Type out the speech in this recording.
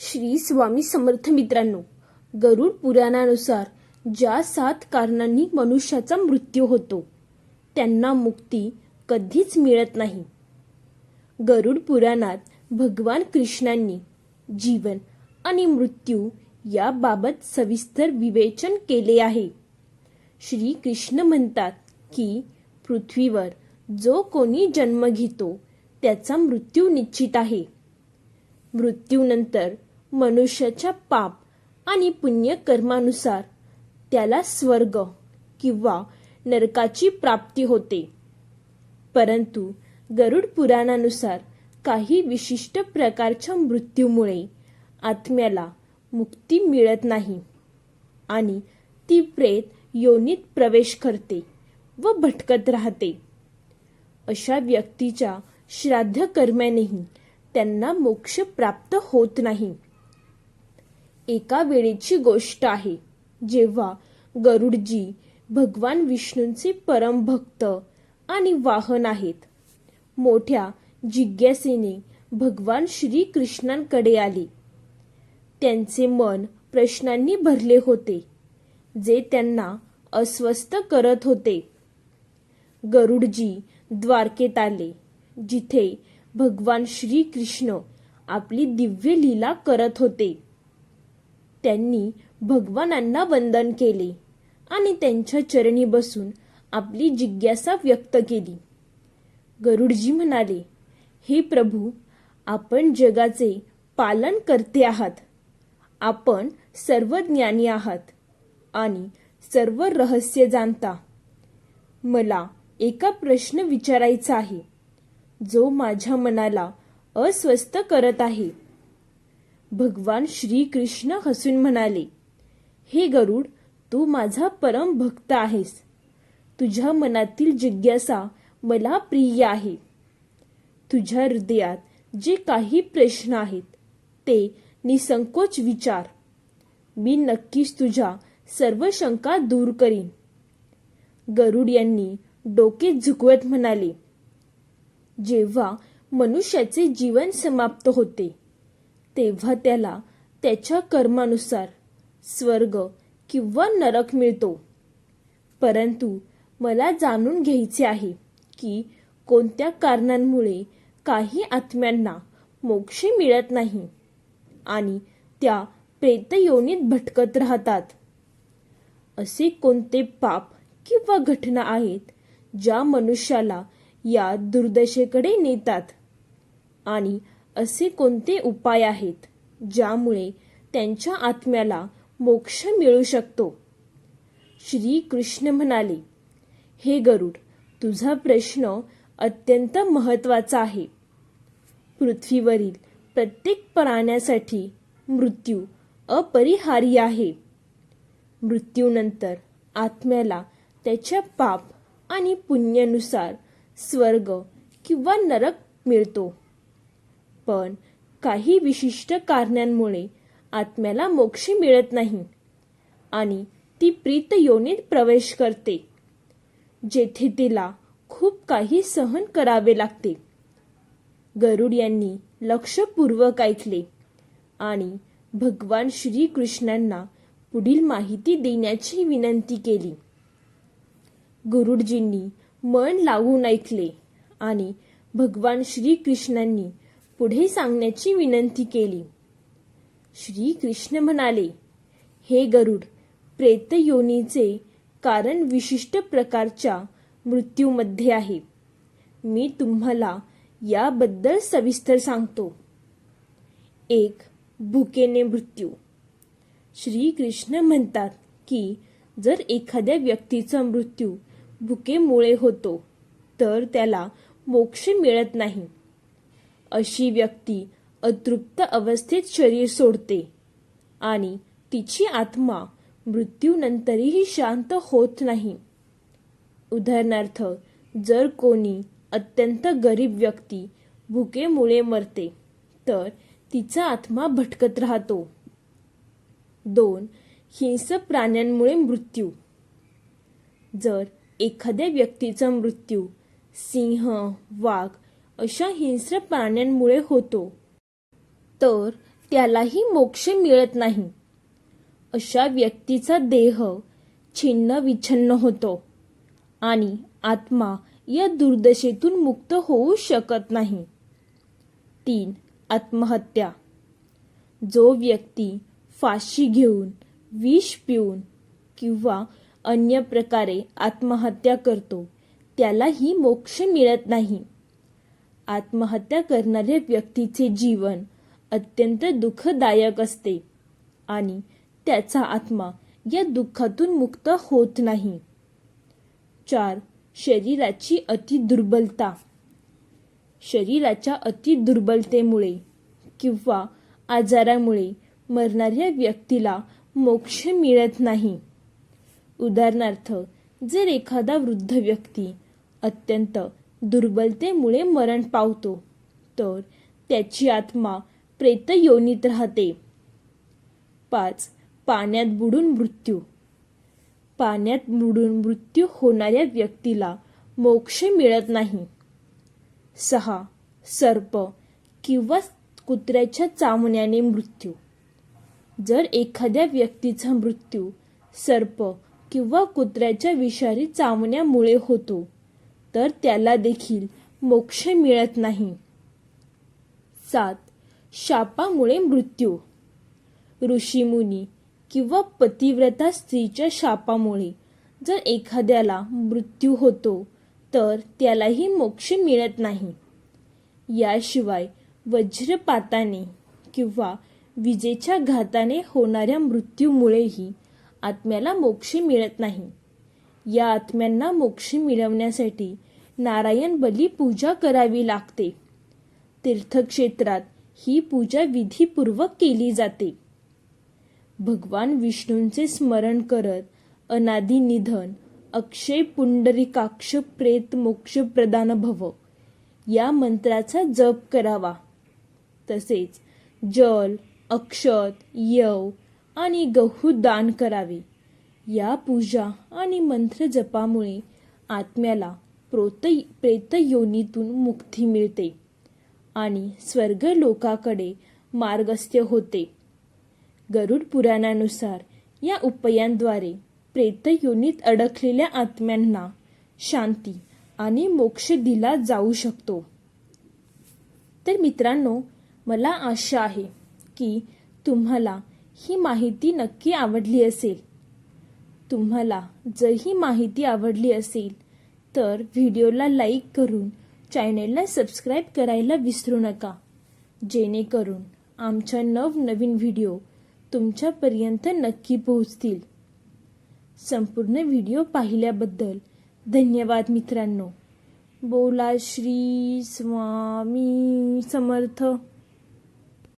श्री स्वामी समर्थ मित्रांनो गरुड पुराणानुसार ज्या सात कारणांनी मनुष्याचा मृत्यू होतो त्यांना मुक्ती कधीच मिळत नाही. गरुड पुराणात भगवान कृष्णांनी जीवन आणि मृत्यू याबाबत सविस्तर विवेचन केले आहे. श्री कृष्ण म्हणतात की पृथ्वीवर जो कोणी जन्म घेतो त्याचा मृत्यू निश्चित आहे. मृत्यूनंतर मनुष्याच्या पाप आणि पुण्य कर्मानुसार त्याला स्वर्ग किंवा नरकाची प्राप्ती होते. परंतु गरुड पुराणानुसार काही विशिष्ट प्रकारच्या मृत्यूमुळे आत्म्याला मुक्ती मिळत नाही आणि ती प्रेत योनीत प्रवेश करते व भटकत राहते. अशा व्यक्तीच्या श्राद्ध कर्म्यानेही त्यांना मोक्ष प्राप्त होत नाही. एका वेळेची गोष्ट आहे. जेव्हा गरुडजी भगवान विष्णूंचे परम भक्त आणि वाहन आहेत. मोठ्या जिज्ञासेने भगवान श्री कृष्णांकडे आले. त्यांचे मन प्रश्नांनी भरले होते जे त्यांना अस्वस्थ करत होते. गरुडजी द्वारकेत आले जिथे भगवान श्री कृष्ण आपली दिव्य लीला करत होते. त्यांनी भगवानांना वंदन केले आणि त्यांच्या चरणी बसून आपली जिज्ञासा व्यक्त केली. गरुडजी म्हणाले हे प्रभू आपण जगाचे पालन करते आहात. आपण सर्व ज्ञानी आहात आणि सर्व रहस्य जाणता. मला एका प्रश्न विचारायचा आहे जो माझ्या मनाला अस्वस्थ करत आहे. भगवान श्रीकृष्ण हसून म्हणाले हे गरुड तू माझा परम भक्त आहेस. तुझ्या मनातील जिज्ञासा मला प्रिय आहे. तुझ्या हृदयात जे काही प्रश्न आहेत ते निसंकोच विचार. मी नक्कीच तुझ्या सर्व शंका दूर करीन. गरुड यांनी डोके झुकवत म्हणाले जेव्हा मनुष्याचे जीवन समाप्त होते तेव्हा त्याला त्याच्या कर्मानुसार स्वर्ग किंवा नरक मिळतो. परंतु मला जाणून घ्यायचे आहे की कोणत्या कारणांमुळे काही आत्म्यांना मोक्ष मिळत नाही आणि त्या प्रेतयोनीत भटकत राहतात. असे कोणते पाप किंवा घटना आहेत ज्या मनुष्याला या दुर्दशेकडे नेतात? आणि असे कोणते उपाय आहेत ज्यामुळे त्यांच्या आत्म्याला मोक्ष मिळू शकतो? श्री कृष्ण म्हणाले हे गरुड तुझा प्रश्न अत्यंत महत्त्वाचा आहे. पृथ्वीवरील प्रत्येक प्राण्यासाठी मृत्यू अपरिहार्य आहे. मृत्यूनंतर आत्म्याला त्याच्या पाप आणि पुण्यानुसार स्वर्ग किंवा नरक मिळतो. पण काही विशिष्ट कारणांमुळे आत्म्याला मोक्ष मिळत नाही आणि ती प्रीत योनीत प्रवेश करते जेथे तिला खूप काही सहन करावे लागते. गरुड यांनी लक्षपूर्वक ऐकले आणि भगवान श्रीकृष्णांना पुढील माहिती देण्याची विनंती केली. गुरुडजींनी मन लावून ऐकले आणि भगवान श्रीकृष्णांनी पुढे सांगण्याची विनंती केली. श्रीकृष्ण म्हणाले हे गरुड प्रेतयोनीचे कारण विशिष्ट प्रकारच्या मृत्यूमध्ये आहे. मी तुम्हाला याबद्दल सविस्तर सांगतो. एक भुकेने मृत्यू. श्रीकृष्ण म्हणतात की जर एखाद्या व्यक्तीचा मृत्यू भुकेमुळे होतो तर त्याला मोक्ष मिळत नाही. अशी व्यक्ती अतृप्त अवस्थेत शरीर सोडते आणि तिची आत्मा मृत्यूनंतरही शांत होत नाही. उदाहरणार्थ जर कोणी अत्यंत गरीब व्यक्ती भुकेमुळे मरते तर तिचा आत्मा भटकत राहतो. दोन हिंसक प्राण्यांमुळे मृत्यू. जर एखाद्या व्यक्तीचा मृत्यू सिंह वाघ अशा हिंस्र प्राण्यांमुळे होतो. तर त्यालाही मोक्ष मिळत नाही. अशा व्यक्तीचा देह छिन्न विछन्न होतो आणि आत्मा या दुर्दशेतून मुक्त होऊ शकत नाही. तीन आत्महत्या. जो व्यक्ती फाशी घेऊन विष पिऊन किंवा अन्य प्रकारे आत्महत्या करतो त्यालाही मोक्ष मिळत नाही. आत्महत्या करणाऱ्या व्यक्तीचे जीवन अत्यंत दुःखदायक असते आणि त्याचा आत्मा या दुःखातून मुक्त होत नाही. चार शरीराची अति दुर्बलता. शरीराच्या अति दुर्बलतेमुळे किंवा आजारामुळे मरणाऱ्या व्यक्तीला मोक्ष मिळत नाही. उदाहरणार्थ जर एखादा वृद्ध व्यक्ती अत्यंत दुर्बलतेमुळे मरण पावतो. तर त्याची आत्मा प्रेत योनीत राहते. पाच. पाण्यात बुडून मृत्यू. पाण्यात बुडून मृत्यू होणाऱ्या व्यक्तीला मोक्ष मिळत नाही. सहा. सर्प किंवा कुत्र्याच्या चावण्याने मृत्यू. जर एखाद्या व्यक्तीचा मृत्यू सर्प किंवा कुत्र्याच्या विषारी चावण्यामुळे होतो तर त्याला देखील मोक्ष मिळत नाही. सात. शापामुळे मृत्यू. ऋषीमुनी किंवा पतिव्रता स्त्रीच्या शापामुळे जर एखाद्याला मृत्यू होतो तर त्यालाही मोक्ष मिळत नाही. याशिवाय वज्रपाताने किंवा विजेच्या घाताने होणाऱ्या मृत्यूमुळेही आत्म्याला मोक्ष मिळत नाही. या आत्म्यांना मोक्ष मिळवण्यासाठी नारायण बली पूजा करावी लागते. तीर्थक्षेत्रात ही पूजा विधीपूर्वक केली जाते. भगवान विष्णूंचे स्मरण करत अनादि निधन अक्षय पुंडरिकाक्ष प्रेत मोक्ष प्रदान भव या मंत्राचा जप करावा. तसेच जल अक्षत यव आणि गहू दान करावे. या पूजा आणि मंत्र जपामुळे आत्म्याला प्रोत प्रेतयोनीतून मुक्ती मिळते आणि स्वर्ग लोकाकडे मार्गस्थ होते. गरुड पुराणानुसार या उपायांद्वारे प्रेतयोनीत अडकलेल्या आत्म्यांना शांती आणि मोक्ष दिला जाऊ शकतो. तर मित्रांनो मला आशा आहे की तुम्हाला ही माहिती नक्की आवडली असेल. तुम्हाला जर ही माहिती आवडली असेल तर व्हिडिओला लाईक करून चॅनेलला सबस्क्राईब करायला विसरू नका. जेणेकरून आमच्या नवनवीन व्हिडिओ तुमच्यापर्यंत नक्की पोहोचतील. संपूर्ण व्हिडिओ पाहिल्याबद्दल धन्यवाद मित्रांनो. बोला श्री स्वामी समर्थ.